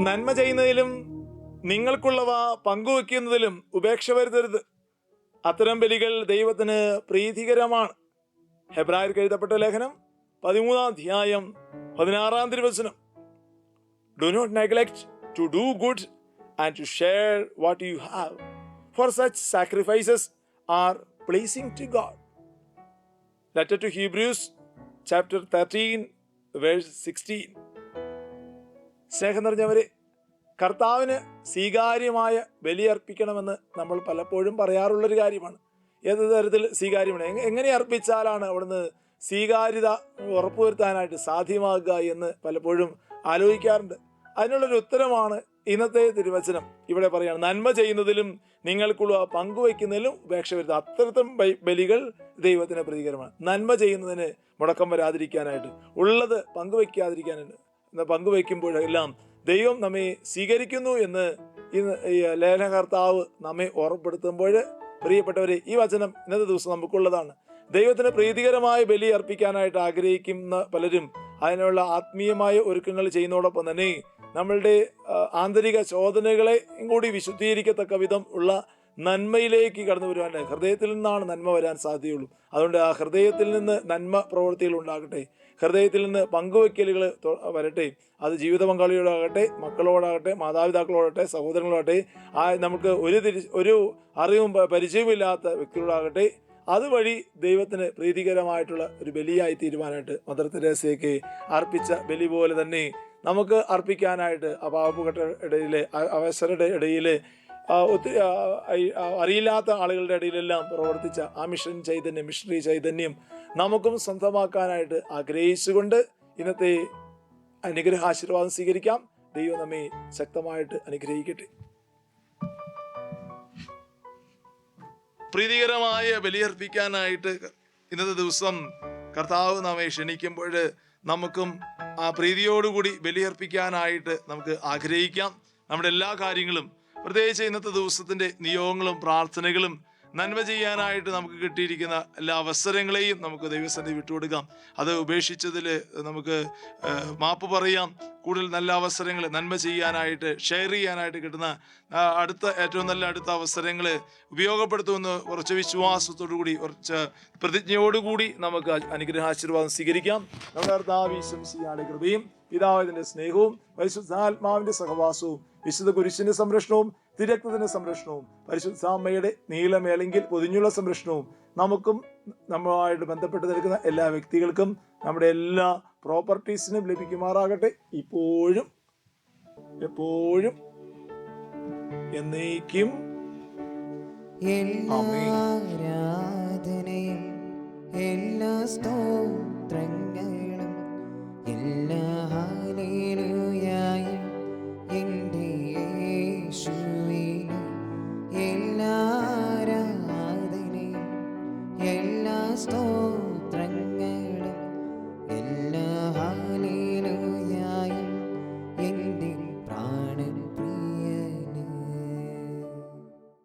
നന്മ ചെയ്യുന്നതിലും നിങ്ങൾക്കുള്ളവ പങ്കുവെക്കുന്നതിലും ഉപേക്ഷ വരുത്തരുത്. അത്തരം ബലികൾ ദൈവത്തിന് പ്രീതികരമാണ്. ഹെബ്രായർക്ക് എഴുതപ്പെട്ട ലേഖനം പതിമൂന്നാം അധ്യായം പതിനാറാം തിരുവചനം. Do not neglect to do good and to share what you have for such sacrifices are pleasing to God letter to Hebrews chapter thirteen verse sixteen സ്നേഹം നിറഞ്ഞവർ കർത്താവിന് സ്വീകാര്യമായ ബലിയർപ്പിക്കണമെന്ന് നമ്മൾ പലപ്പോഴും പറയാറുള്ളൊരു കാര്യമാണ്. ഏത് തരത്തിൽ സ്വീകാര്യമാണ്? എങ്ങനെ അർപ്പിച്ചാലാണ് അവിടുന്ന് സ്വീകാര്യത ഉറപ്പുവരുത്താനായിട്ട് സാധ്യമാകുക എന്ന് പലപ്പോഴും ആലോചിക്കാറുണ്ട്. അതിനുള്ളൊരു ഉത്തരമാണ് ഇന്നത്തെ തിരുവചനം. ഇവിടെ പറയാണ് നന്മ ചെയ്യുന്നതിലും നിങ്ങൾക്കുള്ള പങ്കുവയ്ക്കുന്നതിലും ഉപേക്ഷ വരുത്തുക. അത്തരത്തും ബലികൾ ദൈവത്തിന് പ്രതികരമാണ്. നന്മ ചെയ്യുന്നതിന് മുടക്കം വരാതിരിക്കാനായിട്ട് ഉള്ളത് പങ്കുവയ്ക്കാതിരിക്കാനായിട്ട് പങ്കുവയ്ക്കുമ്പോഴെല്ലാം ദൈവം നമ്മെ സ്വീകരിക്കുന്നു എന്ന് ഇന്ന് ഈ ലേഖനകർത്താവ് നമ്മെ ഓർമ്മപ്പെടുത്തുമ്പോൾ പ്രിയപ്പെട്ടവരെ ഈ വചനം ഇന്നത്തെ ദിവസം നമുക്കുള്ളതാണ്. ദൈവത്തിന് പ്രീതികരമായ ബലി അർപ്പിക്കാനായിട്ട് ആഗ്രഹിക്കുന്ന പലരും അതിനുള്ള ആത്മീയമായ ഒരുക്കങ്ങൾ ചെയ്യുന്നതോടൊപ്പം തന്നെ നമ്മളുടെ ആന്തരിക ശോധനകളെ കൂടി വിശുദ്ധീകരിക്കത്തക്ക വിധം ഉള്ള നന്മയിലേക്ക് കടന്നു വരുവാൻ ഹൃദയത്തിൽ നിന്നാണ് നന്മ വരാൻ സാധ്യതയുള്ളൂ. അതുകൊണ്ട് ആ ഹൃദയത്തിൽ നിന്ന് നന്മ പ്രവൃത്തികൾ ഉണ്ടാകട്ടെ. ഹൃദയത്തിൽ നിന്ന് പങ്കുവയ്ക്കലുകൾ വരട്ടെ. അത് ജീവിത പങ്കാളിയോടാകട്ടെ മക്കളോടാകട്ടെ മാതാപിതാക്കളോടാകട്ടെ സഹോദരങ്ങളാകട്ടെ ആ നമുക്ക് ഒരു തിരി ഒരു അറിവും പരിചയമില്ലാത്ത വ്യക്തികളോടാകട്ടെ. അതുവഴി ദൈവത്തിന് പ്രീതികരമായിട്ടുള്ള ഒരു ബലിയായി തീരുവാനായിട്ട് മദർ അർപ്പിച്ച ബലി പോലെ തന്നെ നമുക്ക് അർപ്പിക്കാനായിട്ട് ആ ഇടയിലെ ഇടയിൽ അവസരയുടെ ഇടയിൽ അറിയില്ലാത്ത ആളുകളുടെ ഇടയിലെല്ലാം പ്രവർത്തിച്ച ആ മിഷൻ ചൈതന്യം മിഷണറി ചൈതന്യം നമുക്കും സ്വന്തമാക്കാനായിട്ട് ആഗ്രഹിച്ചുകൊണ്ട് ഇന്നത്തെ അനുഗ്രഹ ആശീർവാദം സ്വീകരിക്കാം. ദൈവം നമ്മെ ശക്തമായിട്ട് അനുഗ്രഹിക്കട്ടെ. പ്രീതികരമായ ബലിയർപ്പിക്കാനായിട്ട് ഇന്നത്തെ ദിവസം കർത്താവ് നമ്മെ ക്ഷണിക്കുമ്പോൾ നമുക്കും ആ പ്രീതിയോടുകൂടി ബലിയർപ്പിക്കാനായിട്ട് നമുക്ക് ആഗ്രഹിക്കാം. നമ്മുടെ എല്ലാ കാര്യങ്ങളും പ്രത്യേകിച്ച് ഇന്നത്തെ ദിവസത്തിന്റെ നിയോഗങ്ങളും പ്രാർത്ഥനകളും നന്മ ചെയ്യാനായിട്ട് നമുക്ക് കിട്ടിയിരിക്കുന്ന എല്ലാ അവസരങ്ങളെയും നമുക്ക് ദൈവസന്ധി വിട്ടുകൊടുക്കാം. അത് ഉപേക്ഷിച്ചതിൽ നമുക്ക് മാപ്പ് പറയാം. കൂടുതൽ നല്ല അവസരങ്ങൾ നന്മ ചെയ്യാനായിട്ട് ഷെയർ ചെയ്യാനായിട്ട് കിട്ടുന്ന അടുത്ത ഏറ്റവും നല്ല അടുത്ത അവസരങ്ങൾ ഉപയോഗപ്പെടുത്തുമെന്ന് കുറച്ച് വിശ്വാസത്തോടു കൂടി കുറച്ച് പ്രതിജ്ഞയോടുകൂടി നമുക്ക് അനുഗ്രഹാശീർവാദം സ്വീകരിക്കാം. നമ്മുടെ കർത്താവിശംസിയാളുടെ കൃപയും പിതാവിന്റെ സ്നേഹവും പരിശുദ്ധാത്മാവിന്റെ സഹവാസവും വിശുദ്ധ കുരിശിന്റെ സംരക്ഷണവും തിരക്തത്തിന്റെ സംരക്ഷണവും പരിശുദ്ധ സാമയുടെ നീലമേലെങ്കിൽ പൊതിഞ്ഞുള്ള സംരക്ഷണവും നമുക്കും നമ്മളുമായിട്ട് ബന്ധപ്പെട്ട് നിൽക്കുന്ന എല്ലാ വ്യക്തികൾക്കും നമ്മുടെ എല്ലാ പ്രോപ്പർട്ടീസിനും ലഭിക്കുമാറാകട്ടെ. ഇപ്പോഴും എപ്പോഴും എന്നേക്കും. എല്ലാ story.